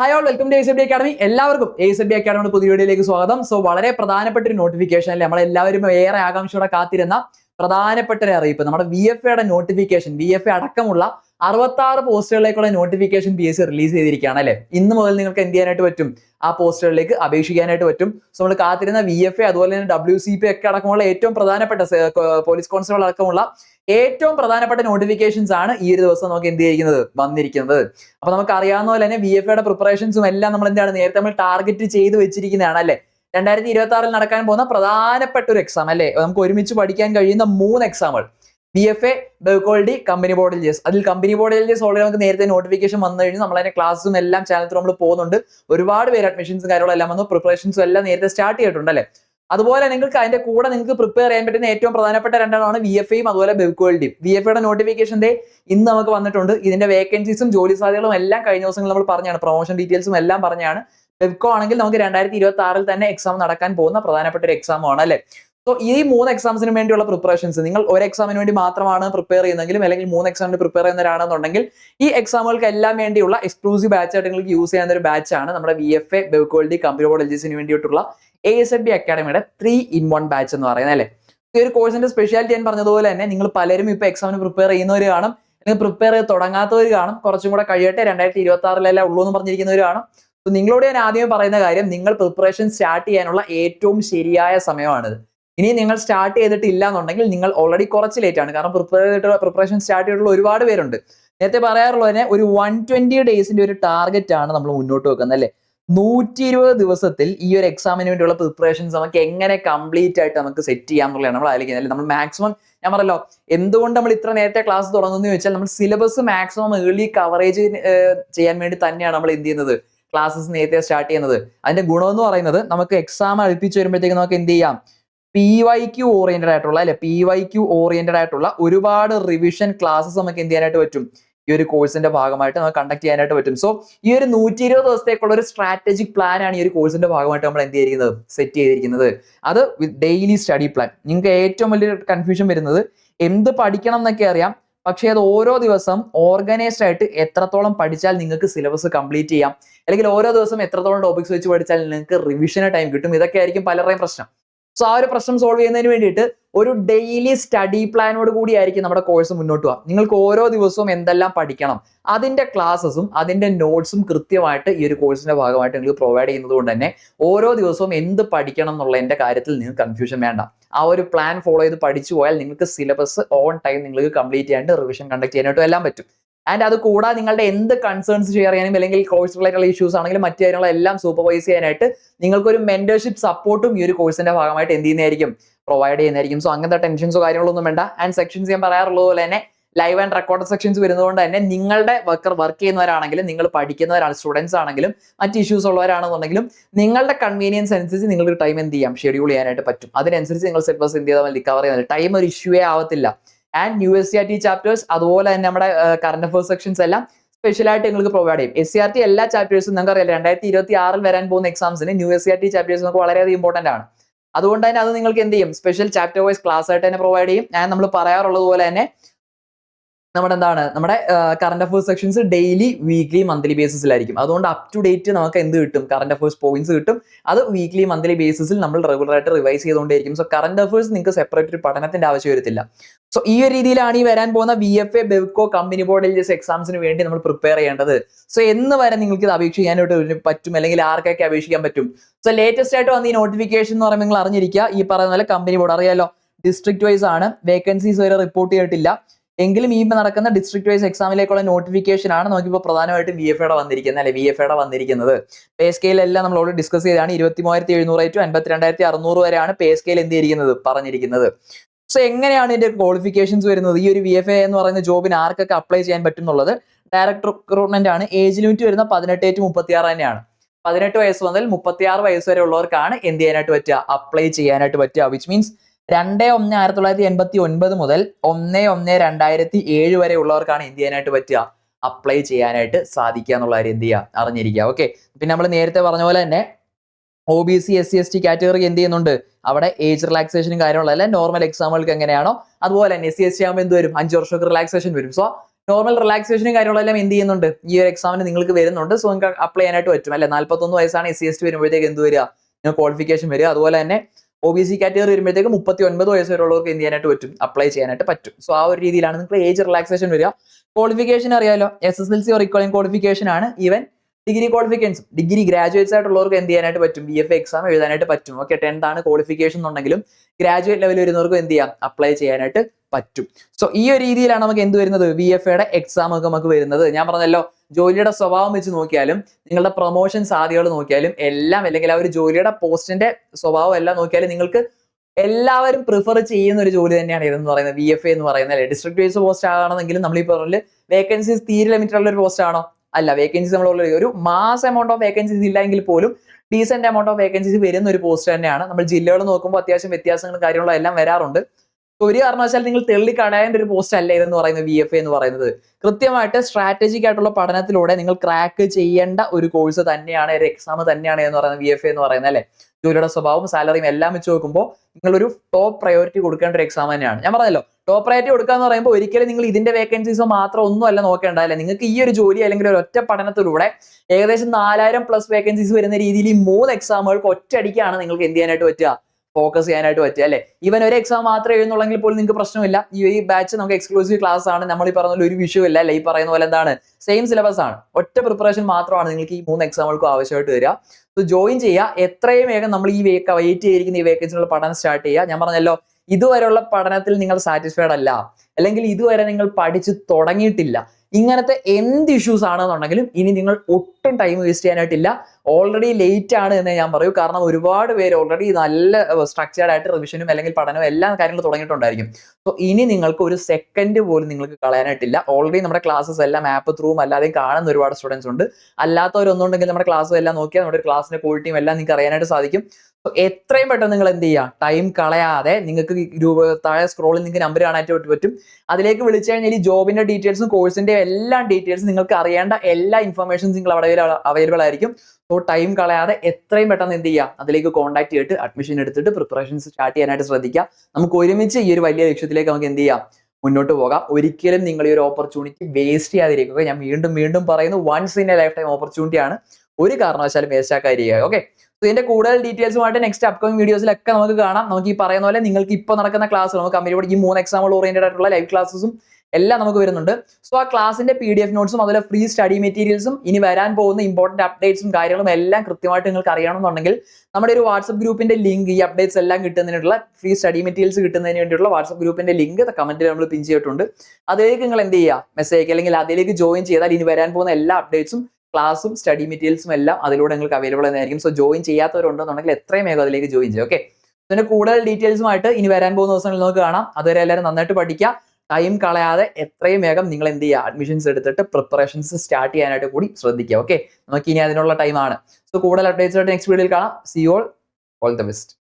Hi all welcome to S B academy എല്ലാവർക്കും S B അക്കാഡമിയുടെ പുതിയ വീഡിയോയിലേക്ക് സ്വാഗതം. സോ വളരെ പ്രധാനപ്പെട്ട ഒരു നോട്ടിഫിക്കേഷൻ അല്ലെ? നമ്മളെല്ലാവരും ഏറെ ആകാംക്ഷയോടെ കാത്തിരുന്ന പ്രധാനപ്പെട്ട ഒരു അറിയിപ്പ്. നമ്മുടെ വി എഫ് എയുടെ നോട്ടിഫിക്കേഷൻ വി എഫ് എ അടക്കമുള്ള അറുപത്തി ആറ് പോസ്റ്റുകളിലേക്കുള്ള notification P S C release ചെയ്തിരിക്കുകയാണ് അല്ലേ? ഇന്ന് മുതൽ നിങ്ങൾക്ക് എന്ത് ചെയ്യാനായിട്ട് പറ്റും? ആ പോസ്റ്റുകളിലേക്ക് അപേക്ഷിക്കാനായിട്ട് പറ്റും. സോ നമ്മൾ കാത്തിരുന്ന വി എഫ് എ അതുപോലെ തന്നെ ഡബ്ല്യു സി പി ഒക്കെ അടക്കമുള്ള ഏറ്റവും പ്രധാനപ്പെട്ട പോലീസ് കോൺസ്റ്റബിൾ അടക്കമുള്ള ഏറ്റവും പ്രധാനപ്പെട്ട നോട്ടിഫിക്കേഷൻസ് ആണ് ഈ ഒരു ദിവസം നമുക്ക് എന്ത് ചെയ്തിരിക്കുന്നത് വന്നിരിക്കുന്നത്. അപ്പൊ നമുക്ക് അറിയാവുന്ന പോലെ തന്നെ വി എഫ് എയുടെ പ്രിപ്പറേഷൻസും എല്ലാം നമ്മൾ എന്താണ് നേരത്തെ നമ്മൾ ടാർഗറ്റ് ചെയ്ത് വെച്ചിരിക്കുന്നതാണ് അല്ലേ? രണ്ടായിരത്തി ഇരുപത്തി ആറിൽ നടക്കാൻ പോകുന്ന പ്രധാനപ്പെട്ട ഒരു എക്സാം അല്ലേ? നമുക്ക് ഒരുമിച്ച് പഠിക്കാൻ കഴിയുന്ന മൂന്ന് എക്സാമുകൾ ബി എഫ് എ ബെക്കോൾഡി കമ്പനി ബോർഡ് എൽ അതിൽ company board L G already നമുക്ക് നേരത്തെ നോട്ടിഫിക്കേഷൻ വന്നു കഴിഞ്ഞു. നമ്മൾ അതിന്റെ ക്ലാസ്സും എല്ലാം ചാനൽ നമ്മൾ പോകുന്നുണ്ട്. ഒരുപാട് പേര് അഡ്മിഷൻസും കാര്യങ്ങളും എല്ലാം വന്നു. പ്രിപ്പറേഷൻസും എല്ലാം നേരത്തെ സ്റ്റാർട്ട് ചെയ്തിട്ടുണ്ട് അല്ലേ? അതുപോലെ നിങ്ങൾക്ക് അതിന്റെ കൂടെ നിങ്ങൾക്ക് പ്രിപ്പയർ ചെയ്യാൻ പറ്റുന്ന ഏറ്റവും പ്രധാനപ്പെട്ട രണ്ടെണ്ണമാണ് വി എഫ് ഐയും അതുപോലെ ബെവ്ക്വാളിറ്റിയും വി എഫ് ഐയുടെ നോട്ടിഫിക്കേഷൻ ഡേ ഇന്ന് നമുക്ക് വന്നിട്ടുണ്ട്. ഇതിന്റെ വേക്കൻസീസും ജോലി സാധ്യതകളും എല്ലാം കഴിഞ്ഞ ദിവസങ്ങൾ നമ്മൾ പറഞ്ഞാണ്. പ്രൊമോഷൻ ഡീറ്റെയിൽസും എല്ലാം പറഞ്ഞാണ്. വെബ്കോ ആണെങ്കിൽ നമുക്ക് രണ്ടായിരത്തി ഇരുപത്തി ആറിൽ തന്നെ എക്സാം നടക്കാൻ പോകുന്ന പ്രധാനപ്പെട്ട ഒരു എക്സാം ആണ് അല്ലേ? സോ ഈ മൂന്ന് എക്സാംസിന് വേണ്ടിയുള്ള പ്രിപ്പറേഷൻസ് നിങ്ങൾ ഒരു എക്സാമിന് വേണ്ടി മാത്രമാണ് പ്രിപ്പയർ ചെയ്യുന്നതെങ്കിലും അല്ലെങ്കിൽ മൂന്ന് എക്സാമിന് പ്രിപ്പയർ ചെയ്യുന്നവരാണെന്നുണ്ടെങ്കിൽ ഈ എക്സാമുകൾക്ക് എല്ലാം വേണ്ടിയുള്ള എക്സ്ക്ലൂസീവ് ബാച്ച് ആയിട്ട് നിങ്ങൾക്ക് യൂസ് ചെയ്യുന്ന ഒരു ബാച്ച് ആണ് നമ്മുടെ വി എഫ് എ ബെവ്ക്വാളിറ്റി കമ്പ്യൂട്ടർ ബോർഡ് വേണ്ടിയിട്ടുള്ള എ എസ് എഡ് ബി അക്കാഡമിയുടെ ത്രീ ഇൻ വൺ ബാച്ച് എന്ന് പറയുന്നത് അല്ലേ? ഈ ഒരു കോഴ്സിന്റെ സ്പെഷ്യാലിറ്റി ഞാൻ പറഞ്ഞതുപോലെ തന്നെ നിങ്ങൾ പലരും ഇപ്പൊ എക്സാമിന് പ്രിപ്പയർ ചെയ്യുന്നവർ കാണും അല്ലെങ്കിൽ പ്രിപ്പയർ ചെയ്ത് തുടങ്ങാത്തവർ കാണും കുറച്ചും കൂടെ കഴിയട്ടെ രണ്ടായിരത്തി ഇരുപത്തി ആറിലല്ലേ ഉള്ളൂ എന്ന് പറഞ്ഞിരിക്കുന്നവർ കാണും. നിങ്ങളോട് ഞാൻ ആദ്യമേ പറയുന്ന കാര്യം നിങ്ങൾ പ്രിപ്പറേഷൻ സ്റ്റാർട്ട് ചെയ്യാനുള്ള ഏറ്റവും ശരിയായ സമയമാണിത്. ഇനി നിങ്ങൾ സ്റ്റാർട്ട് ചെയ്തിട്ടില്ല എന്നുണ്ടെങ്കിൽ നിങ്ങൾ ഓൾറെഡി കുറച്ച് ലേറ്റ് ആണ്. കാരണം പ്രിപ്പയർ ചെയ്തിട്ടുള്ള പ്രിപ്പറേഷൻ സ്റ്റാർട്ട് ചെയ്തിട്ടുള്ള ഒരുപാട് പേരുണ്ട്. നേരത്തെ പറയാറുള്ളത് തന്നെ ഒരു വൺ ട്വന്റി ഡേയ്സിന്റെ ഒരു ടാർഗറ്റ് ആണ് നമ്മൾ മുന്നോട്ട് വെക്കുന്നത് അല്ലേ? നൂറ്റി ഇരുപത് ദിവസത്തിൽ ഈ ഒരു എക്സാമിന് വേണ്ടിയുള്ള പ്രിപ്പറേഷൻസ് നമുക്ക് എങ്ങനെ കംപ്ലീറ്റ് ആയിട്ട് നമുക്ക് സെറ്റ് ചെയ്യാം എന്നുള്ളതാണ് നമ്മൾ ആലോചിക്കുന്നത്. അല്ലെ? നമ്മൾ മാക്സിമം ഞാൻ പറയല്ലോ എന്തുകൊണ്ട് നമ്മൾ ഇത്ര നേരത്തെ ക്ലാസ് തുടങ്ങുന്നു ചോദിച്ചാൽ നമ്മൾ സിലബസ് മാക്സിമം ഏർലി കവറേജ് ചെയ്യാൻ വേണ്ടി തന്നെയാണ് നമ്മൾ എന്ത് ചെയ്യുന്നത്? ക്ലാസ്സസ് നേരത്തെ സ്റ്റാർട്ട് ചെയ്യുന്നത്. അതിന്റെ ഗുണം എന്ന് പറയുന്നത് നമുക്ക് എക്സാം അടുപ്പിച്ച് വരുമ്പോഴത്തേക്ക് നമുക്ക് എന്ത് ചെയ്യാം? പി വൈ ക്യു ഓറിയന്റഡ് ആയിട്ടുള്ള അല്ലെ? പി വൈ ക്യു ഓറിയന്റഡ് ആയിട്ടുള്ള ഒരുപാട് റിവിഷൻ ക്ലാസ്സസ് നമുക്ക് എന്ത് ചെയ്യാനായിട്ട് പറ്റും? ഈ ഒരു കോഴ്സിന്റെ ഭാഗമായിട്ട് നമുക്ക് കണ്ടക്ട് ചെയ്യാനായിട്ട് പറ്റും. സോ ഈ ഒരു നൂറ്റി ഇരുപത് ദിവസത്തേക്കുള്ള ഒരു സ്ട്രാറ്റജിക് പ്ലാൻ ആണ് ഈ ഒരു കോഴ്സിന്റെ ഭാഗമായിട്ട് നമ്മൾ എന്ത് ചെയ്തിരിക്കുന്നത്? സെറ്റ് ചെയ്തിരിക്കുന്നത്. അത് ഡെയിലി സ്റ്റഡി പ്ലാൻ നിങ്ങൾക്ക് ഏറ്റവും വലിയ കൺഫ്യൂഷൻ വരുന്നത് എന്ത് പഠിക്കണം എന്നൊക്കെ അറിയാം. പക്ഷേ അത് ഓരോ ദിവസം ഓർഗനൈസ്ഡ് ആയിട്ട് എത്രത്തോളം പഠിച്ചാൽ നിങ്ങൾക്ക് സിലബസ് കംപ്ലീറ്റ് ചെയ്യാം. അല്ലെങ്കിൽ ഓരോ ദിവസം എത്രത്തോളം ടോപ്പിക്സ് വെച്ച് പഠിച്ചാൽ നിങ്ങൾക്ക് റിവിഷന് ടൈം കിട്ടും. ഇതൊക്കെ ആയിരിക്കും പലരുടെയും പ്രശ്നം. സോ ആ ഒരു പ്രശ്നം സോൾവ് ചെയ്യുന്നതിന് വേണ്ടിയിട്ട് ഒരു ഡെയിലി സ്റ്റഡി പ്ലാനോട് കൂടിയായിരിക്കും നമ്മുടെ കോഴ്സ് മുന്നോട്ട് പോകാം നിങ്ങൾക്ക് ഓരോ ദിവസവും എന്തെല്ലാം പഠിക്കണം അതിന്റെ ക്ലാസ്സസും അതിന്റെ നോട്ട്സും കൃത്യമായിട്ട് ഈ ഒരു കോഴ്സിന്റെ ഭാഗമായിട്ട് നിങ്ങൾക്ക് പ്രൊവൈഡ് ചെയ്യുന്നത് കൊണ്ട് തന്നെ ഓരോ ദിവസവും എന്ത് പഠിക്കണം എന്നുള്ളതിന്റെ കാര്യത്തിൽ നിങ്ങൾക്ക് കൺഫ്യൂഷൻ വേണ്ട. ആ ഒരു പ്ലാൻ ഫോളോ ചെയ്ത് പഠിച്ചു പോയാൽ നിങ്ങൾക്ക് സിലബസ് ഓൺ ടൈം നിങ്ങൾക്ക് കംപ്ലീറ്റ് ചെയ്യാണ്ട് റിവിഷൻ കണ്ടക്ട് ചെയ്യാനായിട്ടും എല്ലാം പറ്റും. ആൻഡ് അത് കൂടാതെ നിങ്ങളുടെ എന്ത് കൺസേൺസ് ഷെയർ ചെയ്യാനും അല്ലെങ്കിൽ കോഴ്സ് റിലേറ്റുള്ള ഇഷ്യൂസ് ആണെങ്കിലും മറ്റു കാര്യങ്ങളെല്ലാം സൂപ്പർവൈസ് ചെയ്യാനായിട്ട് നിങ്ങൾക്കൊരു മെന്റർഷിപ്പ് സപ്പോർട്ടും ഈ ഒരു കോഴ്സിന്റെ ഭാഗമായിട്ട് എന്ത് ചെയ്യുന്നതായിരിക്കും? പ്രൊവൈഡ് ചെയ്യുന്നതായിരിക്കും. സോ അങ്ങനത്തെ ടെൻഷൻസോ കാര്യങ്ങളൊന്നും വേണ്ട. ആൻഡ് സെക്ഷൻസ് ഞാൻ പറയാറുള്ളത് പോലെ തന്നെ ലൈവ് ആൻഡ് റെക്കോർഡ് സെക്ഷൻസ് വരുന്നതുകൊണ്ട് തന്നെ നിങ്ങളുടെ വർക്കർ വർക്ക് ചെയ്യുന്നവരാണെങ്കിലും നിങ്ങൾ പഠിക്കുന്നവരാണ് സ്റ്റുഡൻസ് ആണെങ്കിലും മറ്റ് ഇഷ്യൂസ് ഉള്ളവരാണെന്നുണ്ടെങ്കിലും നിങ്ങളുടെ കൺവീനിയൻസ് അനുസരിച്ച് നിങ്ങൾക്ക് ടൈം എന്ത് ചെയ്യാം? ഷെഡ്യൂൾ ചെയ്യാനായിട്ട് പറ്റും. അതിനനുസരിച്ച് നിങ്ങൾ സിലബസ് എന്ത് ചെയ്താൽ മതി കവർ ചെയ്യുന്നത് ടൈം ഒരു ഇഷ്യൂവേ ആവത്തില്ല. And U S C R T chapters അതുപോലെ തന്നെ നമ്മുടെ കറണ്ട് അഫേഴ്സ് സെക്ഷൻസ് എല്ലാം സ്പെഷ്യലായിട്ട് നിങ്ങൾക്ക് പ്രൊവൈഡ് ചെയ്യും. എസ് സി ആർ ടി എല്ലാ ചാപ്റ്റേഴ്സും നിങ്ങൾക്ക് അറിയാം രണ്ടായിരത്തി ഇരുപത്തി ആറിൽ വരാൻ പോകുന്ന എക്സാംസിന് new S C R T chapters നമുക്ക് വളരെയധികം ഇമ്പോർട്ടന്റ് ആണ്. അതുകൊണ്ട് തന്നെ അത് നിങ്ങൾക്ക് എന്ത് ചെയ്യും? സ്പെഷ്യൽ ചാപ്റ്റർ വൈസ് ക്ലാസ് ആയിട്ട് തന്നെ പ്രൊവൈഡ് ചെയ്യും. ഞാൻ നമ്മൾ പറയാറുള്ളത് പോലെ തന്നെ നമ്മുടെ എന്താണ് നമ്മുടെ current affairs sections daily weekly monthly ബേസിസിലായിരിക്കും അതുകൊണ്ട് അപ് ടു ഡേറ്റ് നമുക്ക് എന്ത് കിട്ടും? കറണ്ട് അഫേഴ്സ് പോയിന്റ്സ് കിട്ടും. അത് വീക്ക്ലി മന്ത്ലി ബേസിസിൽ നമ്മൾ റെഗുലർ ആയിട്ട് റിവൈസ് ചെയ്തുകൊണ്ടേയിരിക്കും. സോ കറണ്ട് അഫേഴ്സ് നിങ്ങൾക്ക് സെപ്പറേറ്റ് ഒരു പഠനത്തിന്റെ ആവശ്യം വരത്തില്ല. സോ ഈ ഒരു രീതിയിലാണ് ഈ വരാൻ പോകുന്ന V F A Bevco company ബോർഡിൽ ജസ്റ്റ് എക്സാംസിന് വേണ്ടി നമ്മൾ പ്രിപ്പയർ ചെയ്യേണ്ടത്. സോ എന്ന് വരെ നിങ്ങൾക്ക് ഇത് അപേക്ഷിക്കാനായിട്ട് പറ്റും. അല്ലെങ്കിൽ ആർക്കൊക്കെ അപേക്ഷിക്കാൻ പറ്റും. സോ ലേറ്റസ്റ്റ് ആയിട്ട് വന്ന ഈ നോട്ടിഫിക്കേഷൻ എന്ന് പറയുമ്പോൾ നിങ്ങൾ അറിഞ്ഞിരിക്കുക. ഈ പറയുന്ന കമ്പനി ബോർഡ് അറിയാലോ? ഡിസ്ട്രിക്ട് വൈസ് ആണ്. വേക്കൻസീസ് വരെ റിപ്പോർട്ട് ചെയ്തിട്ടില്ല. എങ്കിലും ഈ നടക്കുന്ന ഡിസ്ട്രിക്ട് വൈസ് എക്സാമിലേക്കുള്ള നോട്ടിഫിക്കേഷൻ ആണ് നമുക്കിപ്പോൾ പ്രധാനമായിട്ടും വി എഫ് എയുടെ വന്നിരിക്കുന്നത് അല്ലെ? വി എഫ് എയുടെ വന്നിരിക്കുന്നത്. പേ സ്കെയിലെല്ലാം നമ്മൾ ഓൾറെഡി ഡിസ്കസ് ചെയ്താണ് ഇരുപത്തി മൂവായിരത്തി എഴുന്നൂറ് ടു അൻപത്തി രണ്ടായിരത്തി അറുന്നൂറ് വരെയാണ് പേ സ്കെയിൽ എന്ത് ചെയ്തിരിക്കുന്നത്? പറഞ്ഞിരിക്കുന്നത്. സോ എങ്ങനെയാണ് ഇതിന്റെ ക്വാളിഫിക്കേഷൻസ് വരുന്നത്? ഈ ഒരു വി എഫ് എ എന്ന് പറയുന്ന ജോബിന് ആർക്കൊക്കെ അപ്ലൈ ചെയ്യാൻ പറ്റും എന്നുള്ളത് ഡയറക്ട് റിക്രൂട്ട്മെന്റ് ആണ്. ഏജ് ലിമിറ്റ് വരുന്ന പതിനെട്ട് ടു മുപ്പത്തി ആറ് തന്നെയാണ്. പതിനെട്ട് വയസ്സ് മുതൽ മുപ്പത്തി ആറ് വയസ്സ് വരെ ഉള്ളവർക്കാണ് എന്ത് ചെയ്യാനായിട്ട് പറ്റുക? അപ്ലൈ ചെയ്യാനായിട്ട് പറ്റുക വിച്ച് മീൻസ് രണ്ട് ഒന്ന് ആയിരത്തി തൊള്ളായിരത്തി എൺപത്തി ഒൻപത് മുതൽ ഒന്ന് ഒന്ന് രണ്ടായിരത്തി ഏഴ് വരെ ഉള്ളവർക്കാണ് എന്ത് ചെയ്യാനായിട്ട് പറ്റുക? അപ്ലൈ ചെയ്യാനായിട്ട് സാധിക്കുക എന്നുള്ള കാര്യം എന്ത് ചെയ്യുക അറിഞ്ഞിരിക്കുക. ഓക്കെ പിന്നെ നമ്മൾ നേരത്തെ പറഞ്ഞ പോലെ തന്നെ O B C S C S T category എന്ത് ചെയ്യുന്നുണ്ട്? അവിടെ ഏജ് റിലാക്സേഷനും കാര്യങ്ങളല്ല നോർമൽ എക്സാമുകൾക്ക് എങ്ങനെയാണോ അതുപോലെ തന്നെ എസ് സി എസ് ടി ആകുമ്പോൾ എന്ത് വരും? അഞ്ച് വർഷമൊക്കെ റിലാക്സേഷൻ വരും. സോ നോർമൽ റിലാക്സേഷനും കാര്യങ്ങളെല്ലാം എന്ത് ചെയ്യുന്നുണ്ട്? ഈ ഒരു എക്സാമിന് നിങ്ങൾക്ക് വരുന്നുണ്ട്. സോ നിങ്ങൾക്ക് അപ്ലൈ ചെയ്യാനായിട്ട് പറ്റും. അല്ലെ? നാൽപ്പത്തൊന്ന് വയസ്സാണ് എസ് സി എസ് ടി വരുമ്പോഴത്തേക്ക് എന്ത് വരിക? ക്വാളിഫിക്കേഷൻ വരിക. അതുപോലെ തന്നെ ഒ ബി സി കാറ്റഗറി വരുമ്പോഴത്തേക്ക് മുപ്പത്തി ഒൻപത് വയസ്സ് വരെയുള്ളവർക്ക് എന്ത് ചെയ്യാനായിട്ട് പറ്റും? അപ്ലൈ ചെയ്യാനായിട്ട് പറ്റും. സോ ആ ഒരു രീതിയിലാണ് നിങ്ങൾക്ക് ഏജ് റിലാക്സേഷൻ വരിക. ക്വാളിഫിക്കേഷൻ അറിയാലോ? S S L C equivalent qualification ആണ്. Even degree qualifications degree graduates ആയിട്ടുള്ളവർക്ക് എന്ത് ചെയ്യാനായിട്ട് പറ്റും? ബി എഫ് എക്സാം എഴുതാനായിട്ട് പറ്റും. ഓക്കെ ടെൻത്ത് ആണ് ക്വാളിഫിക്കേഷൻ എന്നുണ്ടെങ്കിലും ഗ്രാജുവേറ്റ് ലെവൽ വരുന്നവർക്കും എന്ത് ചെയ്യാം? അപ്ലൈ ചെയ്യാനായിട്ട് പറ്റും. സോ ഈ ഒരു രീതിയിലാണ് നമുക്ക് എന്ത് വരുന്നത്? വി എഫ് എയുടെ എക്സാം ഒക്കെ നമുക്ക് വരുന്നത്. ഞാൻ പറഞ്ഞല്ലോ ജോലിയുടെ സ്വഭാവം വെച്ച് നോക്കിയാലും നിങ്ങളുടെ പ്രൊമോഷൻ സാധ്യതകൾ നോക്കിയാലും എല്ലാം അല്ലെങ്കിൽ ആ ഒരു ജോലിയുടെ പോസ്റ്റിന്റെ സ്വഭാവം എല്ലാം നോക്കിയാലും നിങ്ങൾക്ക് എല്ലാവരും പ്രിഫർ ചെയ്യുന്ന ഒരു ജോലി തന്നെയാണ് ഇതെന്ന് പറയുന്നത്. വി എഫ് എന്ന് പറയുന്നത് അല്ലെ? ഡിസ്ട്രിക്ട് വൈസ് പോസ്റ്റ് ആണെന്നെങ്കിലും നമ്മൾ ഈ പറഞ്ഞ വേക്കൻസീസ് തീരെ ലിമിറ്റഡ് ഉള്ള ഒരു പോസ്റ്റ് ആണോ? അല്ല വേക്കൻസീസ് നമ്മൾ ഒരു മാസ് എമൗണ്ട് ഓഫ് വേക്കൻസീസ് ഇല്ലെങ്കിൽ പോലും ഡീസെന്റ് എമൗണ്ട് ഓഫ് വേക്കൻസീസ് വരുന്ന ഒരു പോസ്റ്റ് തന്നെയാണ്. നമ്മൾ ജില്ലകൾ നോക്കുമ്പോൾ അത്യാവശ്യം വ്യത്യാസങ്ങളും കാര്യങ്ങളും എല്ലാം വരാറുണ്ട്. ഒരു കാരണവശാൽ നിങ്ങൾ തെള്ളി കടയേണ്ട ഒരു പോസ്റ്റ് അല്ല ഇതെന്ന് പറയുന്നത് വി എഫ് എന്ന് പറയുന്നത്. കൃത്യമായിട്ട് സ്ട്രാറ്റജിക് ആയിട്ടുള്ള പഠനത്തിലൂടെ നിങ്ങൾ ക്രാക്ക് ചെയ്യേണ്ട ഒരു കോഴ്സ് തന്നെയാണ് ഒരു എക്സാം തന്നെയാണ് എന്ന് പറയുന്നത് വി എഫ് എന്ന് പറയുന്നത് അല്ലെ? ജോലിയുടെ സ്വഭാവം സാലറിയും എല്ലാം വെച്ച് നോക്കുമ്പോൾ നിങ്ങൾ ഒരു ടോപ്പ് പ്രയോറിറ്റി കൊടുക്കേണ്ട ഒരു എക്സാം തന്നെയാണ്. ഞാൻ പറഞ്ഞല്ലോ ടോപ്പ് പ്രയോറിറ്റി കൊടുക്കുക എന്ന് പറയുമ്പോൾ ഒരിക്കലും നിങ്ങൾ ഇതിന്റെ വേക്കൻസീസ് മാത്രം ഒന്നും അല്ല നോക്കേണ്ട അല്ലെ? നിങ്ങൾക്ക് ഈ ഒരു ജോലി അല്ലെങ്കിൽ ഒരു ഒറ്റ പഠനത്തിലൂടെ ഏകദേശം നാലായിരം പ്ലസ് വേക്കൻസീസ് വരുന്ന രീതിയിൽ ഈ മൂന്ന് എക്സാമുകൾക്ക് ഒറ്റയടിക്കാണ് നിങ്ങൾക്ക് എന്ത് ചെയ്യാനായിട്ട് പറ്റുക? ഫോക്കസ് ചെയ്യാനായിട്ട് പറ്റുക അല്ലെ? ഈവൻ ഒരു എക്സാം മാത്രം എഴുതുന്നുള്ളെങ്കിൽ പോലും നിങ്ങൾക്ക് പ്രശ്നമില്ല. ഈ ഈ ബാച്ച് നമുക്ക് എക്സ്ക്ലൂസീവ് ക്ലാസ് ആണ്. നമ്മൾ ഈ പറഞ്ഞ പോലെ ഒരു വിഷയം ഇല്ല അല്ലെ? ഈ പറയുന്ന പോലെ എന്താണ്? സെയിം സിലബസ് ആണ്. ഒറ്റ പ്രിപ്പറേഷൻ മാത്രമാണ് നിങ്ങൾക്ക് ഈ മൂന്ന് എക്സാമുകൾക്കും ആവശ്യമായിട്ട് വരിക. സോ ജോയിൻ ചെയ്യുക. എത്രയും വേഗം നമ്മൾ ഈ വേക്ക വെയിറ്റ് ചെയ്തിരിക്കുന്ന ഈ വേക്കൻസിനുള്ള പഠനം സ്റ്റാർട്ട് ചെയ്യുക. ഞാൻ പറഞ്ഞല്ലോ ഇതുവരെയുള്ള പഠനത്തിൽ നിങ്ങൾ സാറ്റിസ്ഫൈഡ് അല്ല. അല്ലെങ്കിൽ ഇതുവരെ നിങ്ങൾ പഠിച്ചു തുടങ്ങിയിട്ടില്ല. ഇങ്ങനത്തെ എന്ത് ഇഷ്യൂസ് ആണെന്നുണ്ടെങ്കിലും ഇനി നിങ്ങൾ ഒട്ടും ടൈം വേസ്റ്റ് ചെയ്യാനായിട്ടില്ല. ഓൾറെഡി ലേറ്റ് ആണ് എന്ന് ഞാൻ പറയൂ. കാരണം ഒരുപാട് പേര് ഓൾറെഡി നല്ല സ്ട്രക്ചേർഡ് ആയിട്ട് റിവിഷനും അല്ലെങ്കിൽ പഠനവും എല്ലാ കാര്യങ്ങളും തുടങ്ങിയിട്ടുണ്ടായിരിക്കും. സോ ഇനി നിങ്ങൾക്ക് ഒരു സെക്കൻഡ് പോലും നിങ്ങൾക്ക് കളയാനായിട്ടില്ല. ഓൾറെഡി നമ്മുടെ ക്ലാസ്സസ് എല്ലാം ആപ്പ് ത്രൂവും അല്ലാതെയും കാണുന്ന ഒരുപാട് സ്റ്റുഡൻസ് ഉണ്ട്. അല്ലാത്തവരൊന്നുണ്ടെങ്കിൽ നമ്മുടെ ക്ലാസ്സും എല്ലാം നോക്കിയാൽ നമ്മുടെ ക്ലാസ്സിന്റെ ക്വാളിറ്റിയും എല്ലാം നിങ്ങൾക്ക് അറിയാനായിട്ട് സാധിക്കും. എത്രയും പെട്ടെന്ന് നിങ്ങൾ എന്ത് ചെയ്യുക? ടൈം കളയാതെ നിങ്ങൾക്ക് രൂപ താഴെ സ്ക്രോളിൽ നിങ്ങൾക്ക് നമ്പർ കാണാനായിട്ട് പറ്റും. അതിലേക്ക് വിളിച്ചു കഴിഞ്ഞാൽ ഈ ജോബിന്റെ ഡീറ്റെയിൽസും കോഴ്സിന്റെ എല്ലാ ഡീറ്റെയിൽസും നിങ്ങൾക്ക് അറിയേണ്ട എല്ലാ ഇൻഫർമേഷൻസ് നിങ്ങൾ അവിടെ അവൈലബിൾ ആയിരിക്കും. സോ ടൈം കളയാതെ എത്രയും പെട്ടെന്ന് എന്ത് ചെയ്യുക അതിലേക്ക് കോൺടാക്ട് ചെയ്തിട്ട് അഡ്മിഷൻ എടുത്തിട്ട് പ്രിപ്പറേഷൻസ് സ്റ്റാർട്ട് ചെയ്യാനായിട്ട് ശ്രദ്ധിക്കുക നമുക്ക് ഒരുമിച്ച് ഈ ഒരു വലിയ ലക്ഷ്യത്തിലേക്ക് നമുക്ക് എന്ത് ചെയ്യാം? മുന്നോട്ട് പോകാം. ഒരിക്കലും നിങ്ങൾ ഈ ഒരു ഓപ്പർച്യൂണിറ്റി വേസ്റ്റ് ചെയ്യാതിരിക്കുക. ഞാൻ വീണ്ടും വീണ്ടും പറയുന്നു once in a lifetime opportunity ആണ്. ഒരു കാരണവശാലും വേസ്റ്റ് ആക്കാതിരിക്കുക. ഓക്കെ ഇതിന്റെ കൂടുതൽ ഡീറ്റെയിൽസുമായിട്ട് നെക്സ്റ്റ് അപ്കമിംഗ് വീഡിയോസിലൊക്കെ നമുക്ക് കാണാം. നമുക്ക് ഈ പറയുന്ന പോലെ നിങ്ങൾക്ക് ഇപ്പോൾ നടക്കുന്ന ക്ലാസ് നമുക്ക് കമ്പനി ഈ മൂന്ന് എക്സാമ്പിൾ ഓറിയന്റഡ് ആയിട്ടുള്ള ലൈവ് ക്ലാസ്സും എല്ലാം നമുക്ക് വരുന്നുണ്ട്. സോ ആ ക്ലാസിന്റെ പി ഡി എഫ് നോട്ട്സും അതുപോലെ ഫ്രീ സ്റ്റഡി മെറ്റീരിയൽസും ഇനി വരാൻ പോകുന്ന ഇമ്പോർട്ടന്റ് അപ്ഡേറ്റ്സും കാര്യങ്ങളും എല്ലാം കൃത്യമായിട്ട് നിങ്ങൾക്ക് അറിയണമെന്നുണ്ടെങ്കിൽ നമ്മുടെ ഒരു വാട്സ്ആപ്പ് ഗ്രൂപ്പിന്റെ ലിങ്ക് ഈ അപ്ഡേറ്റ്സ് എല്ലാം കിട്ടുന്നതിനുള്ള ഫ്രീ സ്റ്റഡി മെറ്റീരിയൽസ് കിട്ടുന്നതിന് വേണ്ടിയുള്ള വാട്സ്ആപ്പ് ഗ്രൂപ്പിന്റെ ലിങ്ക് കമന്റിൽ നമ്മൾ പിൻ ചെയ്തിട്ടുണ്ട്. അതിലേക്ക് നിങ്ങൾ എന്ത് ചെയ്യുക? മെസ്സേജ് അല്ലെങ്കിൽ അതിലേക്ക് ജോയിൻ ചെയ്താൽ ഇനി വരാൻ പോകുന്ന എല്ലാ അപ്ഡേറ്റ്സും ക്ലാസ്സും സ്റ്റഡി മെറ്റീരിയൽസും എല്ലാം അതിലൂടെ നിങ്ങൾക്ക് അവൈലബിൾ ആയിരിക്കും സോ ജോയിൻ ചെയ്യാത്തവരുണ്ടെന്നുണ്ടെങ്കിൽ എത്രയും വേഗം അതിലേക്ക് ജോയിൻ ചെയ്യുക ഓക്കെ പിന്നെ കൂടുതൽ ഡീറ്റെയിൽസുമായിട്ട് ഇനി വരാൻ പോകുന്ന ദിവസങ്ങളിൽ നമുക്ക് കാണാം. അതുവരെ എല്ലാവരും നന്നായിട്ട് പഠിക്കുക. ടൈം കളയാതെ എത്രയും വേഗം നിങ്ങൾ എന്ത് ചെയ്യുക? അഡ്മിഷൻസ് എടുത്തിട്ട് പ്രിപ്പറേഷൻസ് സ്റ്റാർട്ട് ചെയ്യാനായിട്ട് കൂടി ശ്രദ്ധിക്കുക ഓക്കെ നമുക്ക് ഇനി അതിനുള്ള ടൈമാണ് സോ കൂടുതൽ അപ്ഡേറ്റ്സ് ആയിട്ട് നെക്സ്റ്റ് വീഡിയോയിൽ കാണാം. See all all the best